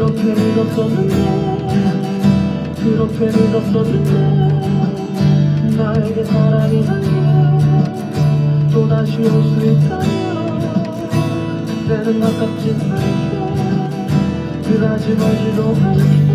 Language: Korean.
그렇게 믿었었는데 그렇게 믿었었는데 나에게 사랑이란 게 또 다시 올 수 있다면 그때는 가깝진 않게 그다지 멀지도 않게